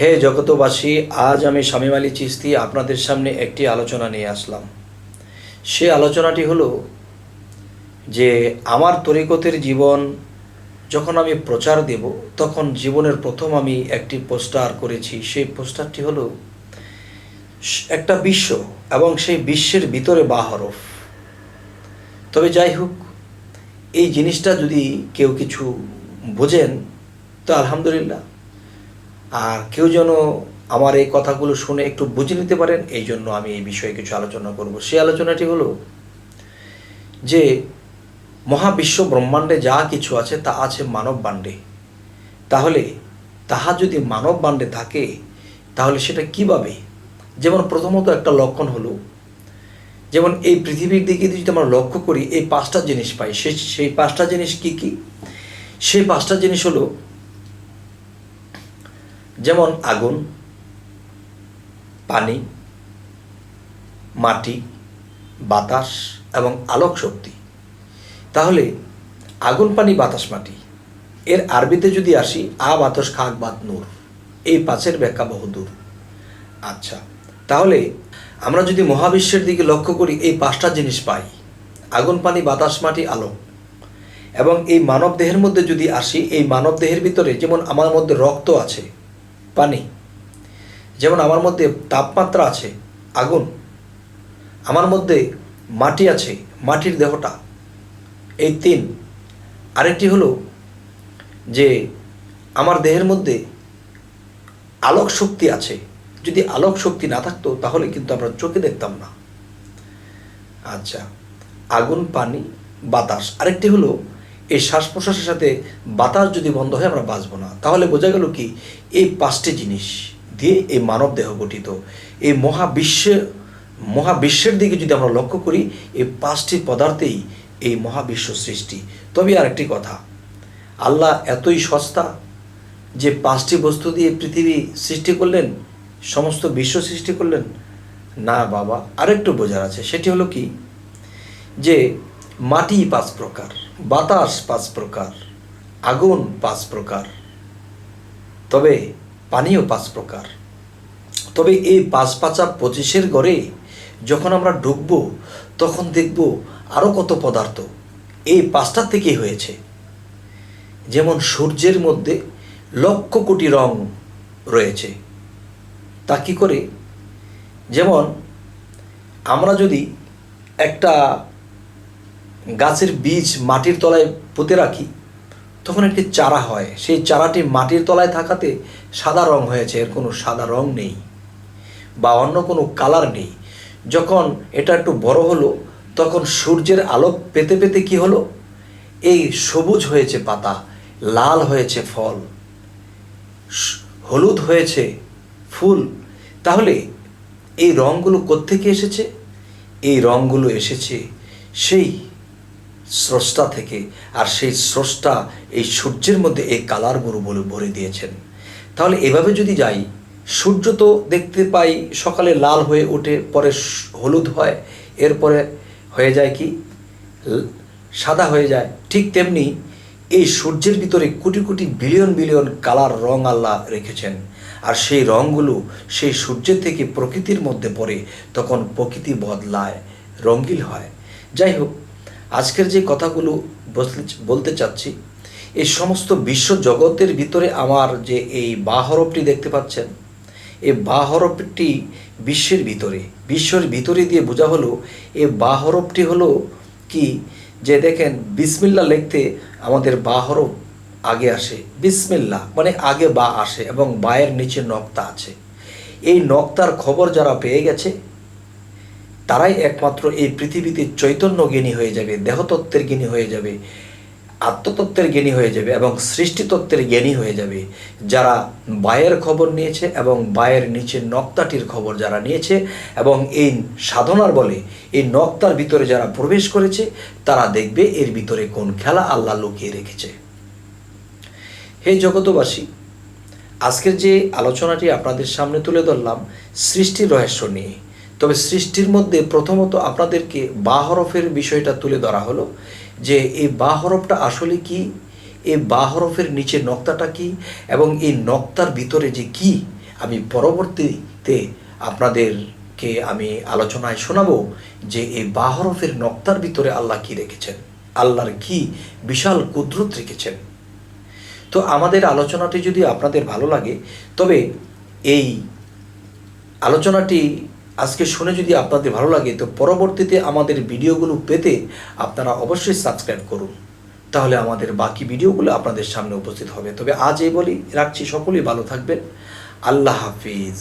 হে জগতবাসী, আজ আমি শামীম আলী চিস্তি আপনাদের সামনে একটি আলোচনা নিয়ে আসলাম। সে আলোচনাটি হলো যে আমার তরিকতের জীবন যখন আমি প্রচার দেব, তখন জীবনের প্রথম আমি একটি পোস্টার করেছি। সেই পোস্টারটি হলো একটা বিশ্ব এবং সেই বিশ্বের ভিতরে বা হরফ। তবে যাই হোক, এই জিনিসটা যদি কেউ কিছু বোঝেন, তো আলহামদুলিল্লাহ। আর কেউ যেন আমার এই কথাগুলো শুনে একটু বুঝে নিতে পারেন, এই জন্য আমি এই বিষয়ে কিছু আলোচনা করব। সেই আলোচনাটি হলো যে, মহাবিশ্ব ব্রহ্মাণ্ডে যা কিছু আছে তা আছে মানব বাণ্ডে তাহলে তাহা যদি মানব বাণ্ডে থাকে, তাহলে সেটা কীভাবে? যেমন প্রথমত একটা লক্ষণ হলো, যেমন এই পৃথিবীর দিকে যদি আমরা লক্ষ্য করি, এই পাঁচটা জিনিস পাই। সে, সেই পাঁচটা জিনিস কি কি? সেই পাঁচটা জিনিস হলো যেমন আগুন, পানি, মাটি, বাতাস এবং আলোক শক্তি। তাহলে আগুন, পানি, বাতাস, মাটি। এর আরবিতে যদি আসি, আ বাতাস খাক বাত নূর। এই পাঁচের ব্যাখ্যা বহুদূর আচ্ছা তাহলে আমরা যদি মহাবিশ্বের দিকে লক্ষ্য করি, এই পাঁচটা জিনিস পাই। আগুন, পানি, বাতাস, মাটি আলো এবং এই মানব দেহের মধ্যে যদি আসি, এই মানব দেহের ভিতরে যেমন আমার মধ্যে রক্ত আছে পানি যেমন আমার মধ্যে তাপমাত্রা আছে, আগুন। আমার মধ্যে মাটি আছে, মাটির দেহটা। এই তিন। আরেকটি হলো যে আমার দেহের মধ্যে আলোক শক্তি আছে। যদি আলোক শক্তি না থাকতো, তাহলে কিন্তু আমরা চোখে দেখতাম না। আচ্ছা আগুন, পানি, বাতাস। আরেকটি হলো এই শ্বাস প্রশ্বাসের সাথে বাতাস যদি বন্ধ হয়, আমরা বাঁচবো না। তাহলে বোঝা গেল কি, এই পাঁচটি জিনিস দিয়ে এই মানব দেহ গঠিত। এই মহাবিশ্বে, মহাবিশ্বের দিকে যদি আমরা লক্ষ্য করি, এই পাঁচটি পদার্থেই এই মহাবিশ্ব সৃষ্টি। তবে আরেকটি কথা, আল্লাহ এতই সস্তা যে পাঁচটি বস্তু দিয়ে পৃথিবী সৃষ্টি করলেন, সমস্ত বিশ্ব সৃষ্টি করলেন? না বাবা, আরেকটু বোঝার আছে। সেটি হলো কি, যে মাটি পাঁচ প্রকার। বাতাস পাঁচ প্রকার, আগুন পাঁচ প্রকার, তবে পানিও পাঁচ প্রকার। তবে এই পাঁচ পাঁচা পঁচিশের গড়ে যখন আমরা ঢুকব, তখন দেখব আরও কত পদার্থ এই পাঁচটা থেকেই হয়েছে। যেমন সূর্যের মধ্যে লক্ষ কোটি রং রয়েছে। তা কী করে? যেমন আমরা যদি একটা গাছের বীজ মাটির তলায় পুঁতে রাখি, তখন একটি চারা হয়। সেই চারাটি মাটির তলায় থাকাতে সাদা রং হয়েছে, এর কোনো সাদা রং নেই বা অন্য কোনো কালার নেই। যখন এটা একটু বড় হলো, তখন সূর্যের আলো পেতে পেতে কি হলো? এই সবুজ হয়েছে পাতা, লাল হয়েছে ফল হলুদ হয়েছে ফুল। তাহলে এই রঙগুলো কোত্থেকে এসেছে? এই রঙগুলো এসেছে সেই স্রষ্টা থেকে, আর সেই স্রষ্টা এই সূর্যের মধ্যে এই কালার কালারগুলো বলে ভরে দিয়েছেন। তাহলে এভাবে যদি যাই, সূর্য তো দেখতে পাই, সকালে লাল হয়ে ওঠে, পরে হলুদ হয়, এরপরে হয়ে যায় কি? সাদা হয়ে যায়। ঠিক তেমনি এই সূর্যের ভিতরে crore crore billion billion colour রং আল্লাহ রেখেছেন। আর সেই রঙগুলো সেই সূর্যের থেকে প্রকৃতির মধ্যে পড়ে, তখন প্রকৃতি বদলায় রঙ্গিল হয়। যাই হোক আজকের যে কথাগুলো বলতে- চাচ্ছি এই সমস্ত বিশ্ব জগতের ভিতরে আমার যে এই বা হরফটি দেখতে পাচ্ছেন এই বা হরফটি বিশ্বের ভিতরে বিশ্বের ভিতরে দিয়ে বোঝা হলো এই বা হরফটি হলো কি? যে দেখেন, বিসমিল্লা লিখতে আমাদের বা হরফ আগে আসে, বিসমিল্লা মানে আগে বা আসে এবং বায়ের নিচে নক্তা আছে। এই নক্তার খবর যারা পেয়ে গেছে তারাই একমাত্র এই পৃথিবীতে চৈতন্য জ্ঞানী হয়ে যাবে, দেহতত্ত্বের জ্ঞানী হয়ে যাবে, আত্মতত্ত্বের জ্ঞানী হয়ে যাবে এবং সৃষ্টিতত্ত্বের জ্ঞানী হয়ে যাবে। যারা বায়ের খবর নিয়েছে এবং বায়ের নিচে নক্তাটির খবর যারা নিয়েছে এবং এই সাধনার বলে এই নক্তার ভিতরে যারা প্রবেশ করেছে, তারা দেখবে এর ভিতরে কোন খেলা আল্লাহ লুকিয়ে রেখেছে। হে জগতবাসী আজকের যে আলোচনাটি আপনাদের সামনে তুলে ধরলাম, সৃষ্টির রহস্য নিয়ে। তবে সৃষ্টির মধ্যে প্রথমত আপনাদেরকে বা হরফের বিষয়টা তুলে ধরা হলো যে এই বা হরফটা আসলে কি? এই বা হরফের নিচে নক্তাটা কি? এবং এই নক্তার ভিতরে যে কি? আমি পরবর্তীতে আপনাদেরকে আমি আলোচনায় শোনাবো যে এই বাহরফের নক্তার ভিতরে আল্লাহ কি রেখেছেন? আল্লাহর কি বিশাল কুদরত রেখেছেন? তো আমাদের আলোচনাটি যদি আপনাদের ভালো লাগে, তবে এই আলোচনাটি আজকে শুনে যদি আপনাদের ভালো লাগে, তো পরবর্তীতে আমাদের ভিডিওগুলো পেতে আপনারা অবশ্যই সাবস্ক্রাইব করুন। তাহলে আমাদের বাকি ভিডিওগুলো আপনাদের সামনে উপস্থিত হবে। তবে আজ এই বলি রাখছি সকলেই ভালো থাকবেন। আল্লাহ হাফিজ।